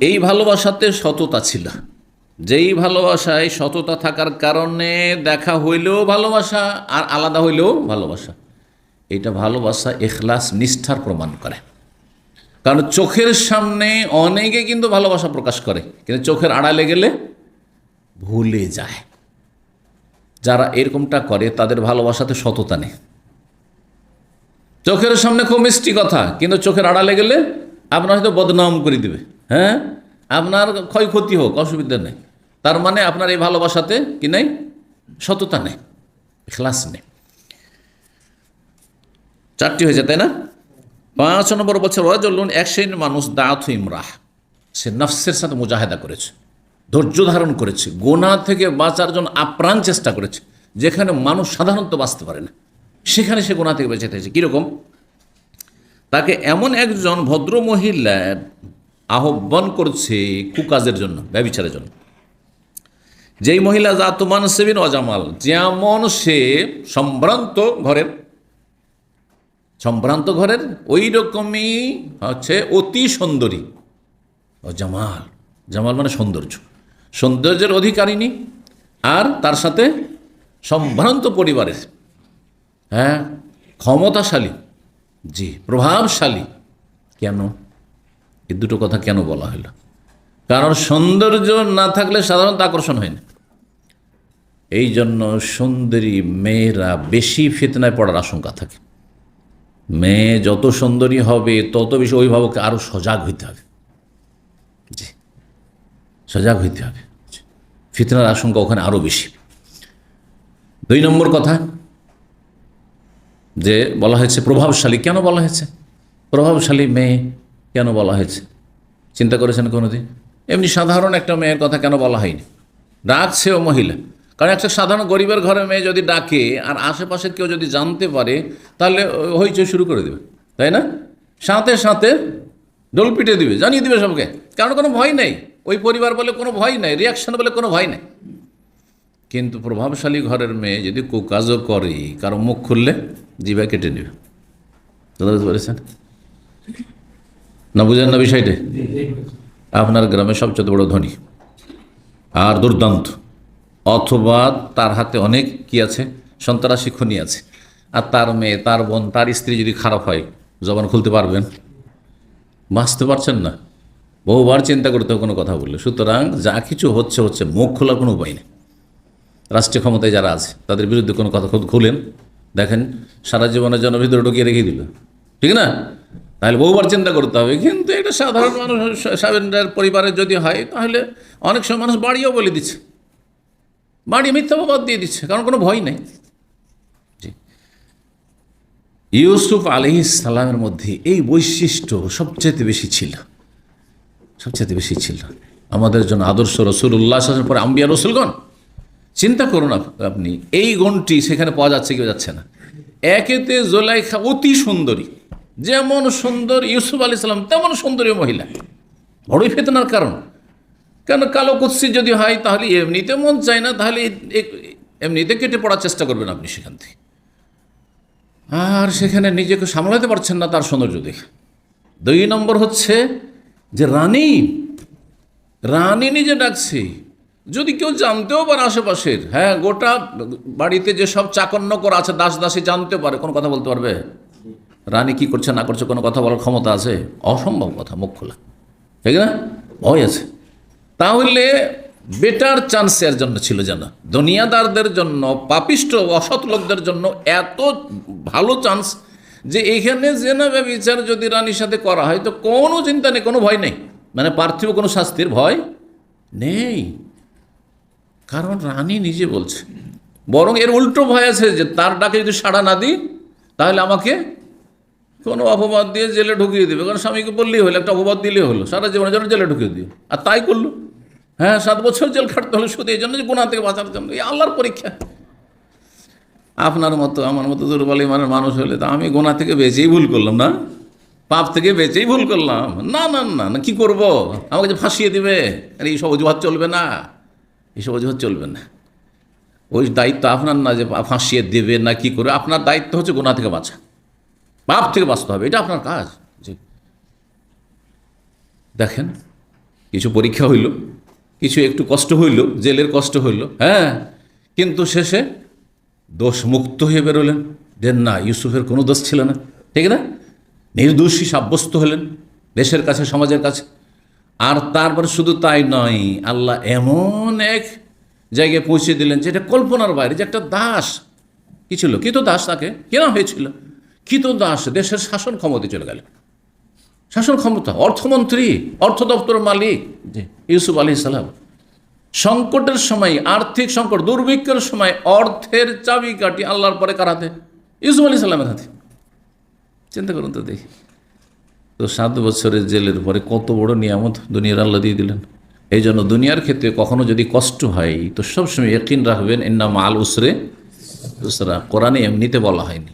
এই ভালোবাসাতে সততা ছিল। যেই ভালোবাসায় সততা থাকার কারণে দেখা হইলেও ভালোবাসা আর আলাদা হইলেও ভালোবাসা। এটা ভালোবাসা, এখলাস, নিষ্ঠার প্রমাণ করে। কারণ চোখের সামনে অনেকে কিন্তু ভালোবাসা প্রকাশ করে, কিন্তু চোখের আড়ালে গেলে ভুলে যায়। যারা এরকমটা করে, তাদের ভালোবাসাতে সততা নেই। চোখের সামনে খুব মিষ্টি কথা, কিন্তু চোখের আড়ালে গেলে আপনার হয়তো বদনাম করে দিবে। হ্যাঁ? আপনার ক্ষয়ক্ষতি হোক, অসুবিধা নেই। তার মানে আপনার এই ভালোবাসাতে কি নেই? সততা নেই ক্লাস নেই। চারটি হয়েছে, তাই না? পাঁচ নম্বর বছর রাজুল্লুন এক শ্রেণির মানুষ দাঁত ইমরাহ। সে নফসের সাথে মুজাহেদা করেছে, ধৈর্য ধারণ করেছে গোনা থেকে বাঁচার জন্য আপ্রাণ চেষ্টা করেছে, যেখানে মানুষ সাধারণত বাঁচতে পারে না। সেখানে সে গোনা থেকে বেঁচে থেকেছে কীরকম? তাকে এমন একজন ভদ্র মহিলা আহ্বান করছে কুকাজের জন্য, ব্যবিচারের জন্য। যেই মহিলা জাতুমান সেবিন অজামাল, যেমন সে সম্ভ্রান্ত ঘরের সম্ভ্রান্ত ঘরের ওই রকমই হচ্ছে অতি সুন্দরী। ও জামাল জামাল মানে সৌন্দর্য। সৌন্দর্যের অধিকারিণী আর তার সাথে সম্ভ্রান্ত পরিবারের হ্যাঁ ক্ষমতাশালী, জি, প্রভাবশালী, কেন? এই দুটো কথা কেন বলা হলো? কারণ সৌন্দর্য না থাকলে সাধারণত আকর্ষণ হয় না। এই জন্য সুন্দরী মেয়েরা বেশি ফিতনায় পড়ার আশঙ্কা থাকে। মেয়ে যত সুন্দরী হবে, তত বেশি অভিভাবককে আরও সজাগ হইতে হবে। জি, সজাগ হইতে হবে। ফিতনার আশঙ্কা ওখানে আরও বেশি। দুই নম্বর কথা, যে বলা হয়েছে প্রভাবশালী। কেন বলা হয়েছে? প্রভাবশালী মেয়ে কেন বলা হয়েছে? চিন্তা করেছেন কোনোদিন? এমনি সাধারণ একটা মেয়ের কথা কেন বলা হয়নি? ডাকছে ও মহিলা। কারণ একটা সাধারণ গরিবের ঘরে মেয়ে যদি ডাকে আর আশেপাশের কেউ যদি জানতে পারে, তাহলে হইচই শুরু করে দেবে। তাই না? সাথে সাথে ডোল পিটে দিবে, জানিয়ে দিবে সবকে। কারণ কোনো ভয় নেই। ওই পরিবার বলে কোনো ভয় নেই রিয়াকশন বলে কোনো ভয় নেই। কিন্তু প্রভাবশালী ঘরের মেয়ে যদি কুকাজও করে, কারও মুখ খুললে জিভা কেটে নেবে। বুঝতে পেরেছেন? না বুঝেন না বিষয়টা? আপনার গ্রামে সবচেয়ে বড় ধনী। আর দুর্দান্ত। অথবা তার হাতে অনেক কি আছে? সন্ত্রাসী খনি আছে। আর তার মেয়ে, তার বোন, তার স্ত্রী যদি খারাপ হয়, জবান খুলতে পারবেন? বাঁচতে পারছেন না। বহুবার চিন্তা করতে কোনো কথা বললে। সুতরাং যা কিছু হচ্ছে হচ্ছে মুখ খোলার কোনো উপায় নেই। রাষ্ট্রীয় ক্ষমতায় যারা আছে, তাদের বিরুদ্ধে কোনো কথা খুলেন। দেখেন, সারা জীবনের জন্য ভিতরে ঢুকিয়ে রেখে দিল। ঠিক না? তাহলে বহুবার চিন্তা করতে হবে, কিন্তু এটা সাধারণ মানুষ সাবেন্ডার পরিবারের যদি হয়, তাহলে অনেক সময় মানুষ বাড়িও বলে দিচ্ছে। বাড়ি মিথ্যাবাদ দিয়ে দিচ্ছে, কারণ কোনো ভয় নেই। ইউসুফ আলহ সালামের মধ্যে এই বৈশিষ্ট্য সবচেয়ে বেশি ছিল। সবচেয়ে বেশি ছিল। আমাদের জন্য আদর্শ রসুল রসুল্লাহ পরে আম্বিয়া রসুলগণ, চিন্তা করুন আপনি, এই গণটি সেখানে পাওয়া যাচ্ছে কেউ যাচ্ছে না। একেতে জোলাইখা অতি সুন্দরী। যেমন সুন্দর ইউসুফ আলি সাল্লাম তেমন সুন্দরী মহিলা। বড়ই ফেতনার কারণ। কেন কালো কুৎসি যদি হয়, তাহলে এমনিতে মন চায় না, তাহলে এমনিতে কেটে পড়ার চেষ্টা করবেন আপনি সেখান থেকে। আর সেখানে নিজেকে সামলাতে পারছেন না তার সৌন্দর্য দেখে। দুই নম্বর হচ্ছে যে রানী রানী নিজে ডাকছে। যদি কেউ জানতেও পারে আশেপাশের হ্যাঁ গোটা বাড়িতে যে সব চাকন্নকর আছে দাস দাসী জানতে পারে, কোনো কথা বলতে পারবে? রানী কি করছে, না করছে, কোনো কথা বলার ক্ষমতা আছে? অসম্ভব কথা, মুখ খোলা। ঠিক না? ভয় আছে। তাহলে বেটার চান্স এর জন্য ছিল যেন, দুনিয়াদারদের জন্য, পাপিষ্ট, অসৎ লোকদের জন্য এত ভালো চান্স যে এইখানে জেনা বিচার যদি রানীর সাথে করা হয়, তো কোনো চিন্তা নেই, কোনো ভয় নেই। মানে পার্থিব কোনো শাস্তির ভয় নেই। কারণ রানী নিজে বলছে, বরং এর উল্টো ভয় আছে যে, তার ডাকে যদি সাড়া না দিই, তাহলে আমাকে কোনো অপবাদ দিয়ে জেলে ঢুকিয়ে দেবে। কারণ স্বামীকে বললেই হলো, একটা অপবাদ দিলেই হলো, সারা জীবনের জন্য জেলে ঢুকিয়ে দিও। আর তাই করল। হ্যাঁ সাত বছর জেল খাটতে হলো শুধু, এই জন্য যে গোনা থেকে বাঁচার জন্য। এই আল্লাহর পরীক্ষা। আপনার মতো, আমার মতো দুর্বল ইমানের মানুষ হলে তা আমি গোনা থেকে বেঁচেই ভুল করলাম না? পাপ থেকে বেঁচেই ভুল করলাম? না না না না, কী করব? আমাকে যে ফাঁসিয়ে দিবে? আর, এইসব অজুহাত চলবে না। এইসব অজুহাত চলবে না। ওই দায়িত্ব আপনার না যে ফাঁসিয়ে দেবে না কি করবে, আপনার দায়িত্ব হচ্ছে গোনা থেকে বাঁচা। পাপ থেকে বাঁচতে হবে, এটা আপনার কাজ। জি। দেখেন, কিছু পরীক্ষা হইল, কিছু একটু কষ্ট হইল, জেলের কষ্ট হইল হ্যাঁ কিন্তু শেষে দোষ মুক্ত হয়ে বেরোলেন যে না, ইউসুফের কোনো দোষ ছিল না, ঠিক না? নির্দোষী সাব্যস্ত হলেন, দেশের কাছে, সমাজের কাছে। আর তারপর শুধু তাই নয়, আল্লাহ এমন এক জায়গায় পৌঁছে দিলেন যে এটা কল্পনার বাইরে, যে একটা দাস, কি ছিল? কি তো দাস তাকে? কেনা হয়েছিল? কি তো দাস দেশের শাসন ক্ষমতা চলে গেল। শাসন ক্ষমতা, অর্থমন্ত্রী, অর্থ দপ্তর মালিক ইউসুফ আলী সালাম। সংকটের সময়, আর্থিক সংকট, দুর্ভিক্ষের সময় অর্থের চাবিকাঠি আল্লাহর পরে কার হাতে? ইউসুফ আলী সাল্লামের হাতে। চিন্তা করুন তো দেখি। তো সাত বছরের জেলের পরে কত বড় নিয়ামত দুনিয়ার আল্লাহ দিয়ে দিলেন। এই জন্য দুনিয়ার ক্ষেত্রে কখনো যদি কষ্ট হয়, তো সবসময় একিন রাখবেন এন্না মাল উসরে উসরা। কোরআনে এমনিতে বলা হয়নি।